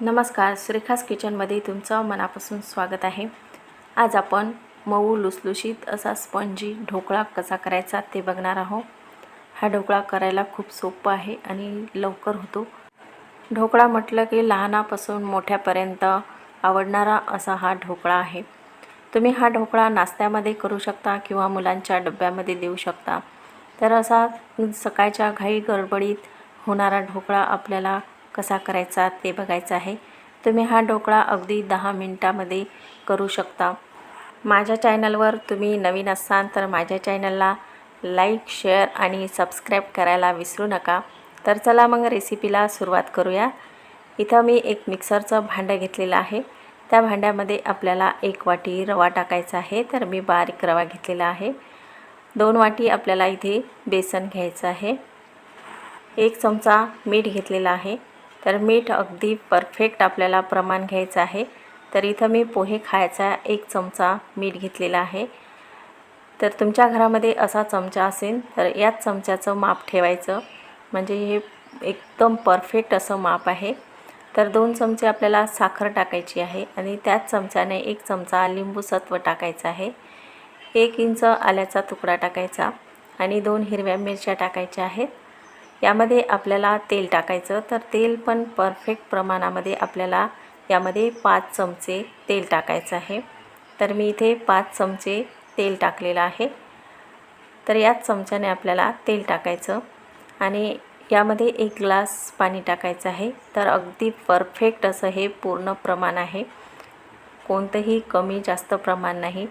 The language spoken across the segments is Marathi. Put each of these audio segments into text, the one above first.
नमस्कार श्रीखास किचनमध्ये तुमचं मनापासून स्वागत आहे. आज आपण मऊ लुसलुशीत असा स्पंजी ढोकळा कसा करायचा ते बघणार आहोत. हा ढोकळा करायला खूप सोपं आहे आणि लवकर होतो. ढोकळा म्हटलं की लहानापासून मोठ्यापर्यंत आवडणारा असा हा ढोकळा आहे. तुम्ही हा ढोकळा नाश्त्यामध्ये करू शकता किंवा मुलांच्या डब्यामध्ये देऊ शकता. तर असा सकाळच्या घाई गडबडीत होणारा ढोकळा आपल्याला कसा करायचा ते बघायचं आहे. तुम्ही हा ढोकळा अगदी दहा मिनटामध्ये करू शकता. माझ्या चॅनलवर तुम्ही नवीन असाल तर माझ्या चॅनलला लाईक शेअर आणि सबस्क्राईब करायला विसरू नका. तर चला मग रेसिपीला सुरुवात करूया. इथं मी एक मिक्सरचं भांडं घेतलेलं आहे. त्या भांड्यामध्ये आपल्याला एक वाटी रवा टाकायचा आहे तर मी बारीक रवा घेतलेला आहे. दोन वाटी आपल्याला इथे बेसन घ्यायचं आहे. एक चमचा मीठ घेतलेला आहे. तर मीठ अगदी परफेक्ट आपल्याला प्रमाण घ्यायचं आहे. तर इथं मी पोहे खायचा एक चमचा मीठ घेतलेला आहे. तर तुमच्या घरामध्ये असा चमचा असेल तर याच चमच्याचं माप ठेवायचं. म्हणजे हे एकदम परफेक्ट असं माप आहे. तर दोन चमचे आपल्याला साखर टाकायची आहे आणि त्याच चमच्याने एक चमचा लिंबू सत्व टाकायचं आहे. एक इंच आल्याचा तुकडा टाकायचा आणि दोन हिरव्या मिरच्या टाकायच्या आहेत. यामध्ये आपल्याला तेल टाकायचं. तर तेल पण परफेक्ट प्रमाणामध्ये आपल्याला यामध्ये पाच चमचे तेल टाकायचं आहे. तर मी इथे पाच चमचे तेल टाकलेलं आहे. तर याच चमच्याने आपल्याला तेल टाकायचं. आणि यामध्ये एक ग्लास पाणी टाकायचं आहे. तर अगदी परफेक्ट असं हे पूर्ण प्रमाण आहे. कोणतंही कमी जास्त प्रमाण नाही.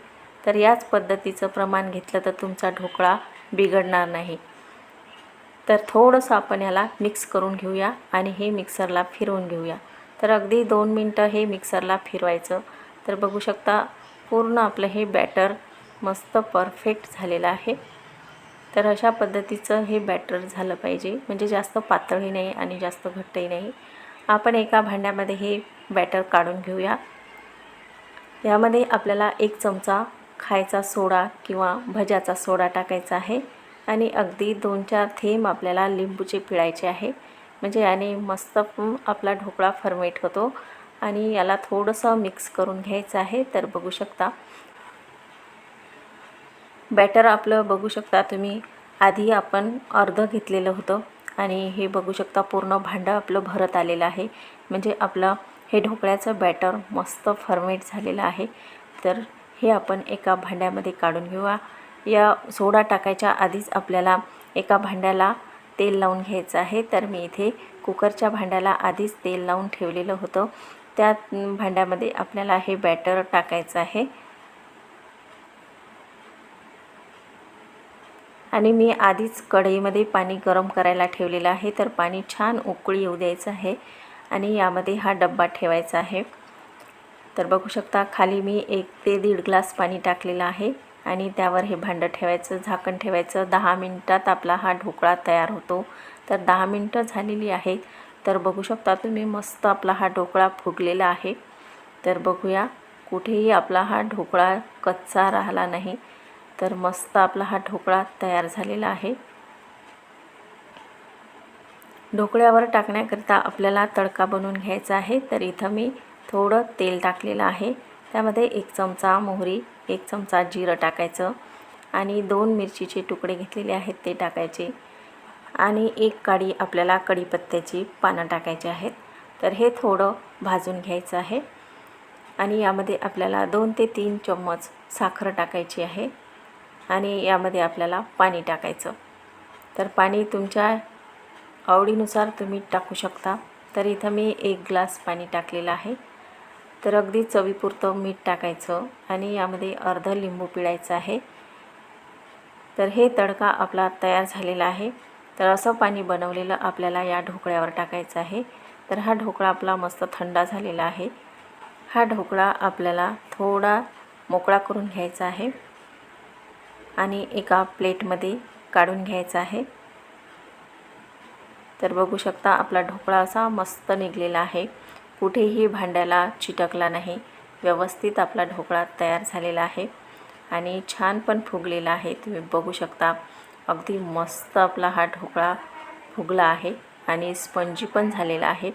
तर याच पद्धतीचं प्रमाण घेतलं तर तुमचा ढोकळा बिघडणार नाही. तर थोडंसं आपण याला मिक्स करून घेऊया आणि हे मिक्सरला फिरवून घेऊया. तर अगदी दोन मिनटं हे मिक्सरला फिरवायचं. तर बघू शकता पूर्ण आपलं हे बॅटर मस्त परफेक्ट झालेलं आहे. तर अशा पद्धतीचं हे बॅटर झालं पाहिजे. म्हणजे जास्त पातळही नाही आणि जास्त घट्टही नाही. आपण एका भांड्यामध्ये हे बॅटर काढून घेऊया. यामध्ये आपल्याला एक चमचा खायचा सोडा किंवा भज्याचा सोडा टाकायचा आहे. आणि अगदी दोन चार थेंब आपल्याला लिंबूचे पिळायचे आहे. म्हणजे याने मस्त आपला ढोकळा फर्मेट होतो. आणि याला थोडंसं मिक्स करून घ्यायचं आहे तर बघू शकता. बॅटर आपलं बघू शकता तुम्ही. आधी आपण अर्ध घेतलेलं होतं. आणि हे बघू शकता पूर्ण भांडं आपलं भरत आलेलं आहे. म्हणजे आपलं हे ढोकळ्याचं बॅटर मस्त फर्मेट झालेलं आहे. तर हे आपण एका भांड्यामध्ये काढून घेऊया. या सोडा टाकायच्या आधीच आपल्याला एका भांड्याला तेल लावून घ्यायचं आहे. तर मी इथे कुकरच्या भांड्याला आधीच तेल लावून ठेवलेलं होतं. त्या भांड्यामध्ये आपल्याला हे बॅटर टाकायचं आहे. आणि मी आधीच कढईमध्ये पाणी गरम करायला ठेवलेलं आहे. तर पाणी छान उकळी येऊ द्यायचं आहे. आणि यामध्ये हा डब्बा ठेवायचा आहे. तर बघू शकता खाली मी एक ते दीड ग्लास पाणी टाकलेलं आहे. आणि त्यावर हे भांडं ठेवायचं झाकण ठेवायचं. दहा मिनटात आपला हा ढोकळा तयार होतो. तर दहा मिनटं झालेली आहेत. तर बघू शकता तुम्ही मस्त आपला हा ढोकळा फुगलेला आहे. तर बघूया कुठेही आपला हा ढोकळा कच्चा राहिला नाही. तर मस्त आपला हा ढोकळा तयार झालेला आहे. ढोकळ्यावर टाकण्याकरिता आपल्याला तडका बनवून घ्यायचा आहे. तर इथं मी थोडं तेल टाकलेलं आहे. त्यामध्ये एक चमचा मोहरी एक चमचा जिरं टाकायचं आणि दोन मिरचीचे तुकडे घेतलेले आहेत ते टाकायचे. आणि एक काडी आपल्याला कढीपत्त्याची पानं टाकायची आहेत. तर हे थोडं भाजून घ्यायचं आहे. आणि यामध्ये आपल्याला दोन ते तीन चम्मच साखर टाकायची आहे. आणि यामध्ये आपल्याला पाणी टाकायचं. तर पाणी तुमच्या आवडीनुसार तुम्ही टाकू शकता. तर इथं मी एक ग्लास पाणी टाकलेलं आहे. तर अगदी चवीपुरतं मीठ टाकायचं आणि यामध्ये अर्ध लिंबू पिळायचं आहे. तर हे तडका आपला तयार झालेला आहे. तर असं पाणी बनवलेलं आपल्याला या ढोकळ्यावर टाकायचं आहे. तर हा ढोकळा आपला मस्त थंडा झालेला आहे. हा ढोकळा आपल्याला थोडा मोकळा करून घ्यायचा आहे आणि एका प्लेटमध्ये काढून घ्यायचा आहे. तर बघू शकता आपला ढोकळा असा मस्त निघलेला आहे. कुठेही भांड्याला चिटकला नाही. व्यवस्थित आपला ढोकळा तयार झालेला आहे आणि छान पण फुगलेला आहे. तुम्ही बघू शकता अगदी मस्त आपला हा ढोकळा फुगला आहे आणि स्पंजी पण झालेला आहे.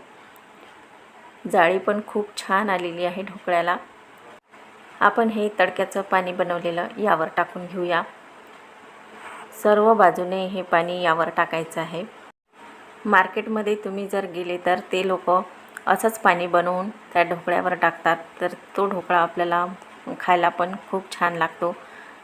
जाळी पण खूप छान आलेली आहे ढोकळ्याला. आपण हे तडक्याचं पाणी बनवलेलं यावर टाकून घेऊया. सर्व बाजूने हे पाणी यावर टाकायचं आहे. मार्केटमध्ये तुम्ही जर गेले तर ते लोक असंच पाणी बनवून त्या ढोकळ्यावर टाकतात. तर तो ढोकळा आपल्याला खायला पण खूप छान लागतो.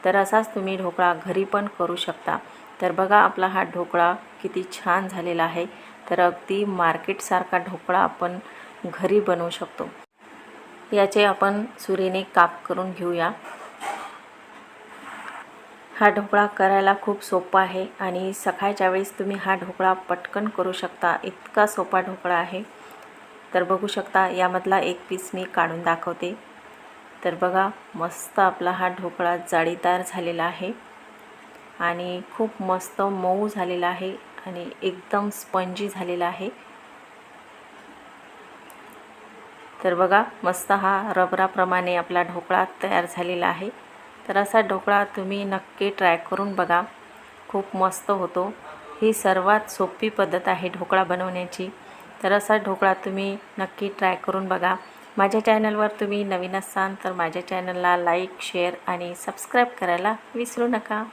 तर असाच तुम्ही ढोकळा घरी पण करू शकता. तर बघा आपला हा ढोकळा किती छान झालेला आहे. तर अगदी मार्केटसारखा ढोकळा आपण घरी बनवू शकतो. याचे आपण सुरीने काप करून घेऊया. हा ढोकळा करायला खूप सोपा आहे आणि सकाळच्या वेळेस तुम्ही हा ढोकळा पटकन करू शकता. इतका सोपा ढोकळा आहे. तर बघू शकता यामधला एक पीस मी काढून दाखवते. तर बघा मस्त आपला हा ढोकळा जाळीदार झालेला आहे. आणि खूप मस्त मऊ झालेला आहे आणि एकदम स्पंजी झालेला आहे. तर बघा मस्त हा रबराप्रमाणे आपला ढोकळा तयार झालेला आहे. तर असा ढोकळा तुम्ही नक्की ट्राय करून बघा. खूप मस्त होतो. ही सर्वात सोपी पद्धत आहे ढोकळा बनवण्याची. तर असा ढोकळा तुम्ही नक्की ट्राय करून बघा. माझ्या चॅनलवर तुम्ही नवीन असाल तर माझ्या चॅनलला लाईक शेअर आणि सबस्क्राईब करायला विसरू नका.